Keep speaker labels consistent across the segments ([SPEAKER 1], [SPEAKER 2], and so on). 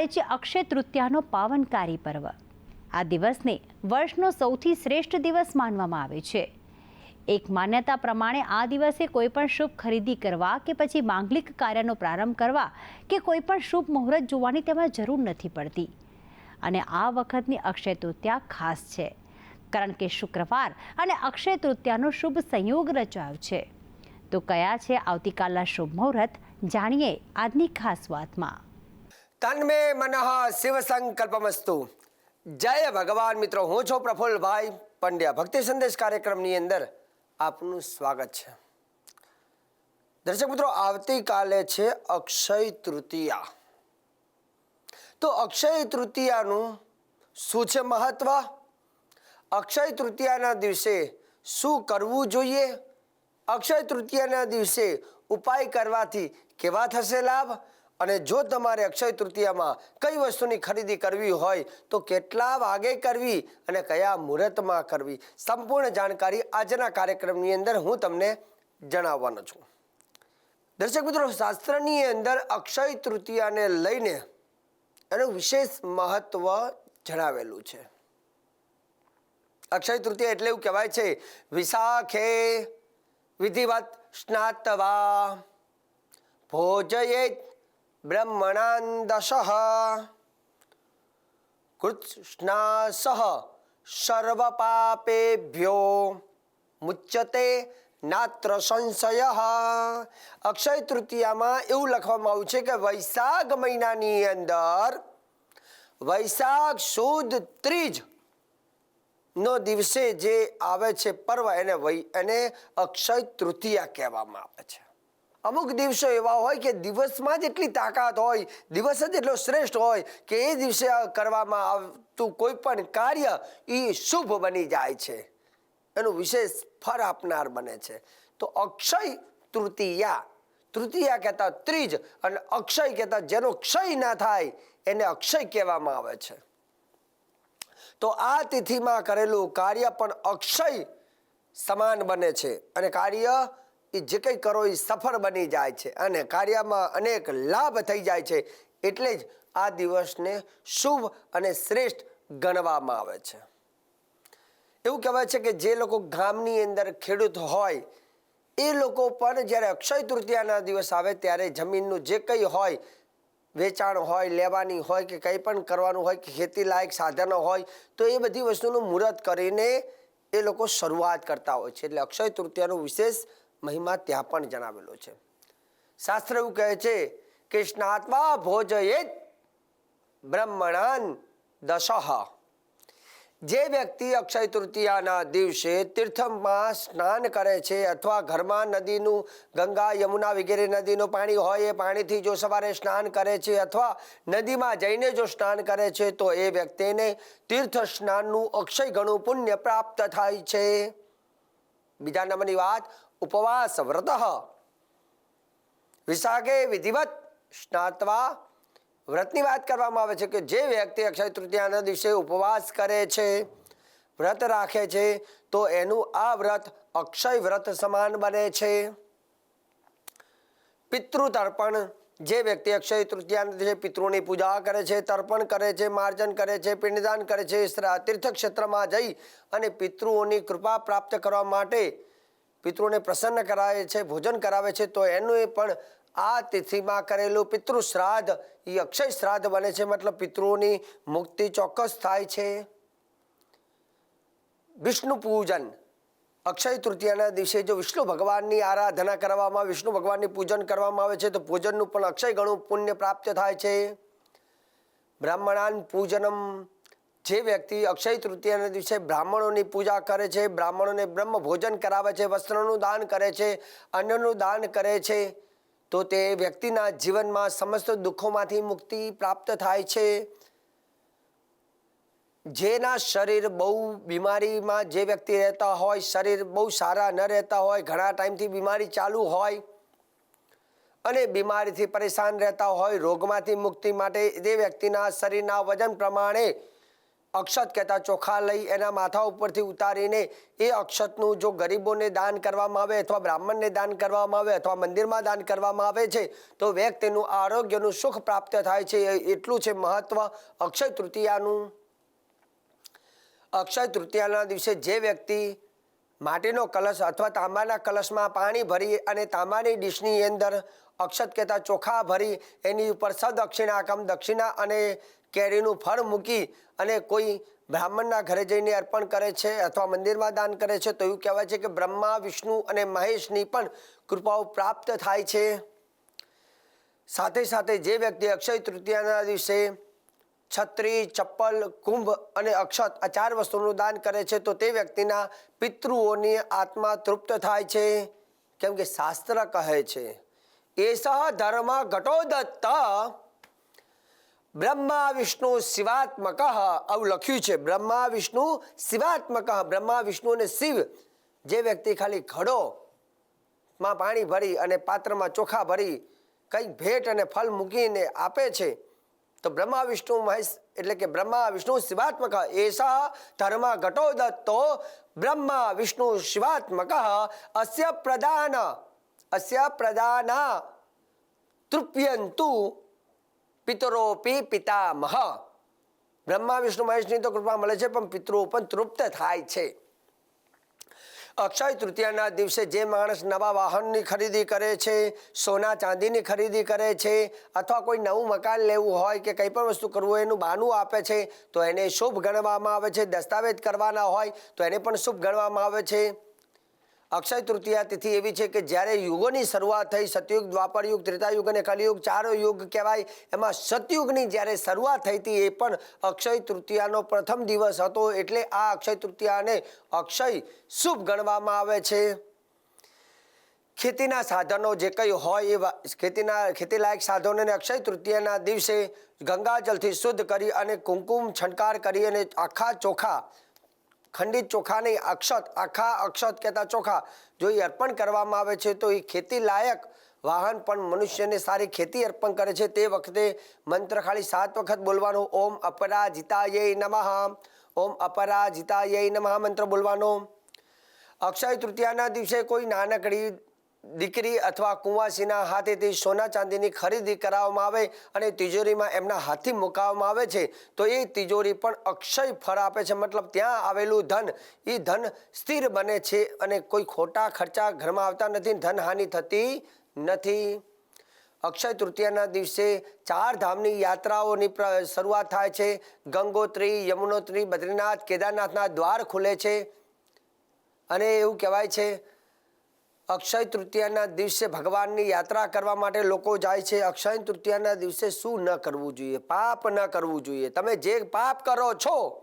[SPEAKER 1] આવતીકાલે છે અક્ષય તૃતીયાનો પાવનકારી પર્વ. આ દિવસને વર્ષનો સૌથી શ્રેષ્ઠ દિવસ માનવામાં આવે છે. એક માન્યતા પ્રમાણે આ દિવસે કોઈ પણ શુભ ખરીદી કરવા કે પછી માંગલિક કાર્યનો પ્રારંભ કરવા કે કોઈપણ શુભ મુહૂર્ત જોવાની તેમાં જરૂર નથી પડતી. અને આ વખતની અક્ષય તૃતીયા ખાસ છે, કારણ કે શુક્રવાર અને અક્ષય તૃતીયાનો શુભ સંયોગ રચાયો છે. તો કયા છે આવતીકાલના શુભ મુહૂર્ત? જાણીએ આજની ખાસ વાતમાં.
[SPEAKER 2] તન્મે મનઃ શિવ સંકલ્પમસ્તુ જય ભગવાન મિત્રો હું છું પ્રફુલ્લભાઈ પંડ્યા ભક્તિ સંદેશ કાર્યક્રમની અંદર આપનું સ્વાગત છે દર્શક મિત્રો આવતીકાલે છે અક્ષય તૃતીયા તો અક્ષય તૃતીયાનું શું છે મહત્વ અક્ષય તૃતીયાના દિવસે શું કરવું જોઈએ અક્ષય તૃતીયાના દિવસે ઉપાય કરવાથી કેવા થશે લાભ અને જો તમારે અક્ષય તૃતીયામાં કઈ વસ્તુની ખરીદી કરવી હોય તો કેટલા વાગે કરવી અને કયા મુહૂર્તમાં કરવી સંપૂર્ણ જાણકારી આજના કાર્યક્રમની અંદર હું તમને જણાવવાનો છું. દર્શક મિત્રો, શાસ્ત્રની અંદર અક્ષય તૃતીયાને લઈને એનું વિશેષ મહત્વ જણાવેલું છે. અક્ષય તૃતીયા એટલે એવું કહેવાય છે, વિશાખે વિધિવત સ્નાતવા ભોજયેત બ્રહ્મણાન દશઃ સર્વપાપેભ્યો મુચ્યતે નાત્ર સંશય અક્ષય તૃતીયામાં એવું લખવામાં આવ્યું છે કે વૈશાખ મહિનાની અંદર વૈશાખ સુદ ત્રીજ નો દિવસે જે આવે છે પર્વ, એને વૈ એને અક્ષય તૃતીયા કહેવામાં આવે છે. અમુક દિવસો એવા હોય કે દિવસમાં જ એટલી તાકાત હોય, દિવસ જ એટલો શ્રેષ્ઠ હોય કે એ દિવસે કરવામાં આવતું કોઈ પણ કાર્ય એ શુભ બની જાય છે. એનું વિશેષ ફળ આપનાર બને છે. તો અક્ષય તૃતીયા તૃતીયા કહેતા ત્રીજ અને અક્ષય કહેતા જેનો ક્ષય ના થાય એને અક્ષય કહેવામાં આવે છે. તો આ તિથિમાં કરેલું કાર્ય પણ અક્ષય સમાન બને છે અને કાર્ય એ જે કંઈ કરો એ સફળ બની જાય છે અને કાર્યમાં અનેક લાભ થઈ જાય છે. એટલે જ આ દિવસને શુભ અને શ્રેષ્ઠ ગણવામાં આવે છે. એવું કહેવાય છે કે જે લોકો ગામની અંદર ખેડૂત હોય, એ લોકો પણ જ્યારે અક્ષય તૃતીયાના દિવસ આવે ત્યારે જમીનનું જે કંઈ હોય, વેચાણ હોય, લેવાની હોય કે કંઈ પણ કરવાનું હોય, કે ખેતી લાયક સાધનો હોય, તો એ બધી વસ્તુનું મુહૂર્ત કરીને એ લોકો શરૂઆત કરતા હોય છે. એટલે અક્ષય તૃતીયાનું વિશેષ મહિમા ત્યાં પણ જણાવેલો છે. શાસ્ત્ર એવું કહે છે કે ભોજયે બ્રહ્મણાન દશઃ. જે વ્યક્તિ અક્ષય તૃતીયાના દિવસે તીર્થમાં સ્નાન કરે છે અથવા ઘરમાં નદીનું ગંગા યમુના વગેરે નદીનું પાણી હોય એ પાણીથી જો સવારે સ્નાન કરે છે અથવા નદીમાં જઈને જો સ્નાન કરે છે તો એ વ્યક્તિને તીર્થ સ્નાનનું અક્ષય ઘણું પુણ્ય પ્રાપ્ત થાય છે. બીજા નંબરની વાત ઉપવાસ વ્રત વિશાખે વિધિવત સ્નાતવા વ્રતની વાત કરવામાં આવે છે કે જે વ્યક્તિ અક્ષય તૃતીયાના દિવસે ઉપવાસ કરે છે, વ્રત રાખે છે, તો એનું આ વ્રત અક્ષય વ્રત સમાન બને છે. પિતૃ તર્પણ જે વ્યક્તિ અક્ષય તૃતીયાના દિવસે પિતૃની પૂજા કરે છે, તર્પણ કરે છે, માર્જન કરે છે, પિંડદાન કરે છે, તીર્થક્ષેત્રમાં જઈ અને પિતૃઓની કૃપા પ્રાપ્ત કરવા માટે પિતૃને પ્રસન્ન કરાવે છે, ભોજન કરાવે છે, તો એનું એ પણ આ તિથિમાં કરેલું પિતૃ શ્રાદ્ધ એ અક્ષય શ્રાદ્ધ બને છે. મતલબ પિતૃઓની મુક્તિ ચોક્કસ થાય છે. વિષ્ણુ પૂજન. અક્ષય તૃતીયાના દિવસે જો વિષ્ણુ ભગવાનની આરાધના કરવામાં, વિષ્ણુ ભગવાનની પૂજન કરવામાં આવે છે, તો પૂજનનું પણ અક્ષય ગણું પુણ્ય પ્રાપ્ત થાય છે. બ્રાહ્મણાન પૂજનમ જે વ્યક્તિ અક્ષય તૃતીયાના દિવસે બ્રાહ્મણોની પૂજા કરે છે, બ્રાહ્મણોને બ્રહ્મ ભોજન કરાવે છે, વસ્ત્રનું દાન કરે છે, અન્નનું દાન કરે છે, તો તે વ્યક્તિના જીવનમાં સમસ્ત દુઃખોમાંથી મુક્તિ પ્રાપ્ત થાય છે. જેના શરીર બહુ બીમારીમાં જે વ્યક્તિ રહેતા હોય, શરીર બહુ સારા ન રહેતા હોય, ઘણા ટાઈમથી બીમારી ચાલુ હોય અને બીમારીથી પરેશાન રહેતા હોય, રોગમાંથી મુક્તિ માટે તે વ્યક્તિના શરીરના વજન પ્રમાણે અક્ષત કહેતા ચોખા લઈ એના માથા ઉપરથી ઉતારીને એ અક્ષતનું જો ગરીબોને દાન કરવામાં આવે અથવા બ્રાહ્મણને દાન કરવામાં આવે અથવા મંદિરમાં દાન કરવામાં આવે છે, તો વ્યક્તિનું આરોગ્યનું સુખ પ્રાપ્ત થાય છે. એટલું છે મહત્વ અક્ષય તૃતીયાનું. અક્ષય તૃતીયાના દિવસે જે વ્યક્તિ માટીનો કલશ અથવા તાંબાના કલશમાં પાણી ભરી અને તાંબાની ડીશની અંદર અક્ષત કહેતા ચોખા ભરી, એની ઉપર સદક્ષિણાકમ, દક્ષિણા અને કેરીનું ફળ મૂકી અને કોઈ બ્રાહ્મણના ઘરે જઈને અર્પણ કરે છે અથવા મંદિરમાં દાન કરે છે, તો એવું કહેવાય છે કે બ્રહ્મા, વિષ્ણુ અને મહેશની પણ કૃપાઓ પ્રાપ્ત થાય છે. સાથે સાથે જે વ્યક્તિ અક્ષય તૃતીયાના દિવસે છત્રી, ચપ્પલ, કુંભ અને અક્ષત આ ચાર વસ્તુનું દાન કરે છે, તો તે વ્યક્તિના પિતૃઓની આત્મા તૃપ્ત થાય છે. કેમ કે શાસ્ત્ર કહે છે એસ ધર્મ ઘટોદત્ત બ્રહ્મા વિષ્ણુ શિવાત્મક. આવું લખ્યું છે, બ્રહ્મા વિષ્ણુ શિવાત્મક. બ્રહ્મા વિષ્ણુ અને શિવ, જે વ્યક્તિ ખાલી ઘડો, માં પાણી ભરી અને પાત્રમાં ચોખા ભરી, કંઈક ભેટ અને ફલ મૂકીને આપે છે તો બ્રહ્મા, વિષ્ણુ, મહેશ એટલે કે બ્રહ્મા, વિષ્ણુ, શિવાત્મક, એષા, ધર્મ ઘટો દત્તો બ્રહ્મા, વિષ્ણુ, શિવાત્મક, અસ્ય પ્રદાન, અસ્ય પ્રદાના, તૃપ્યંતુ, પિતરોપી પિતામહ. બ્રહ્મા, વિષ્ણુ, મહેશની તો કૃપા મળે છે, પણ પિતૃ પણ તૃપ્ત થાય છે. અક્ષય તૃતીયાના દિવસે જે માણસ નવા વાહનની ખરીદી કરે છે, સોના ચાંદીની ખરીદી કરે છે, અથવા કોઈ નવું મકાન લેવું હોય કે કંઈ પણ વસ્તુ કરવું એનું બાનું આપે છે, તો એને શુભ ગણવામાં આવે છે, દસ્તાવેજ કરવાના હોય, તો એને પણ શુભ ગણવામાં આવે છે. અક્ષય તૃતીયા તિથિ એવી છે કે જ્યારે યુગોની શરૂઆત થઈ, સતયુગ દ્વાપર યુગ ત્રેતાયુગ અને કલિયુગ, ચારો યુગ કહેવાય, એમાં સતયુગની જ્યારે શરૂઆત થઈ હતી એ પણ અક્ષય તૃતીયાનો પ્રથમ દિવસ હતો. એટલે આ અક્ષય તૃતીયાને અક્ષય શુભ ગણવામાં આવે છે. ખેતીના સાધનો જે કંઈ હોય એ ખેતીના, ખેતીલાયક સાધનોને અક્ષય તૃતીયાના દિવસે ગંગાજલથી શુદ્ધ કરી અને કુમકુમ છંટકાર કરી અને આખા ચોખા ખંડિત ચોખા નહીં અક્ષત, આખા અક્ષત કહેતા ચોખા જો એ અર્પણ કરવામાં આવે છે તો એ ખેતી લાયક વાહન પણ મનુષ્યને સારી ખેતી અર્પણ કરે છે. તે વખતે મંત્ર ખાલી સાત વખત બોલવાનો. ઓમ અપરાજિતાય નમઃ. ઓમ અપરાજિતાય નમઃ મંત્ર બોલવાનો. અક્ષય તૃતીયાના દિવસે કોઈ નાનકડી દીકરી અથવા કુંવાસીના હાથેથી સોના ચાંદીની ખરીદી કરાવવામાં આવે અને તિજોરીમાં એમના હાથથી મુકાવવામાં આવે છે, તો એ તિજોરી પણ અક્ષય ફળ આપે છે. મતલબ ત્યાં આવેલું ધન એ ધન સ્થિર બને છે અને કોઈ ખોટા ખર્ચા ઘરમાં આવતા નથી, ધનહાનિ થતી નથી. અક્ષય તૃતીયાના દિવસે ચાર ધામની યાત્રાઓની શરૂઆત થાય છે. ગંગોત્રી, યમુનોત્રી, બદ્રીનાથ, કેદારનાથના દ્વાર ખુલે છે. અને એવું કહેવાય છે અક્ષય તૃતીયાના દિવસે ભગવાનની યાત્રા કરવા માટે લોકો જાય છે. અક્ષય તૃતીયાના દિવસે શું ન કરવું જોઈએ? પાપ ન કરવું જોઈએ. તમે જે પાપ કરો છો,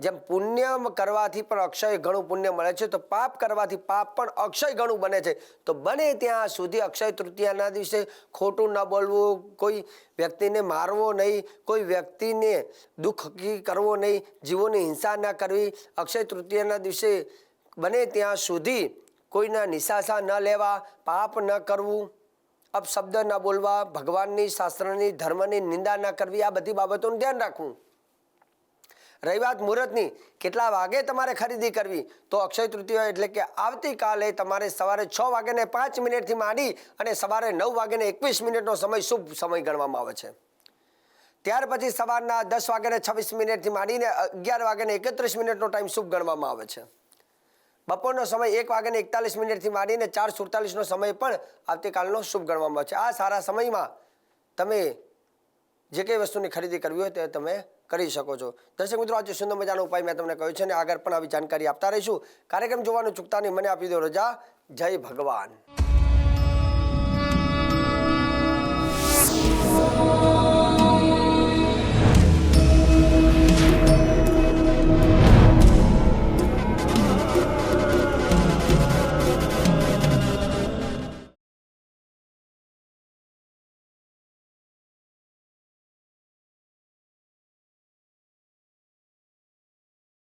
[SPEAKER 2] જેમ પુણ્ય કરવાથી પણ અક્ષય ઘણું પુણ્ય મળે છે, તો પાપ કરવાથી પાપ પણ અક્ષય ઘણું બને છે. તો બને ત્યાં સુધી અક્ષય તૃતીયાના દિવસે ખોટું ન બોલવું, કોઈ વ્યક્તિને મારવો નહીં, કોઈ વ્યક્તિને દુઃખી કરવો નહીં, જીવોની હિંસા ન કરવી. અક્ષય તૃતીયાના દિવસે બને ત્યાં સુધી કોઈના નિશાસા ન લેવા, પાપ ન કરવું અપશબ્દ ન બોલવા, ભગવાનની શાસ્ત્રની, ધર્મની નિંદા ન કરવી, આ બધી બાબતોનું ધ્યાન રાખવું. રહી વાત મુહૂર્તની, કેટલા વાગે તમારે ખરીદી કરવી? તો અક્ષય તૃતીય એટલે કે આવતીકાલે તમારે સવારે છ વાગ્યાને પાંચ મિનિટથી માંડી અને સવારે નવ વાગ્યાને એકવીસ મિનિટનો સમય શુભ સમય ગણવામાં આવે છે. ત્યાર પછી સવારના દસ વાગ્યાને છવ્વીસ મિનિટથી માંડીને અગિયાર વાગ્યાને એકત્રીસ મિનિટનો ટાઈમ શુભ ગણવામાં આવે છે. બપોરનો સમય એક વાગ્યાને એકતાલીસ મિનિટથી માંડીને ચાર સુડતાલીસનો સમય પણ આવતીકાલનો શુભ ગણવામાં છે. આ સારા સમયમાં તમે જે કંઈ વસ્તુની ખરીદી કરવી હોય તે તમે કરી શકો છો. દર્શક મિત્રો, આજે સુંદર મજાનો ઉપાય મેં તમને કહ્યું છે અને આગળ પણ આવી જાણકારી આપતા રહીશું. કાર્યક્રમ જોવાનું ચૂકતા નહીં. મને આપી દો રજા. જય ભગવાન.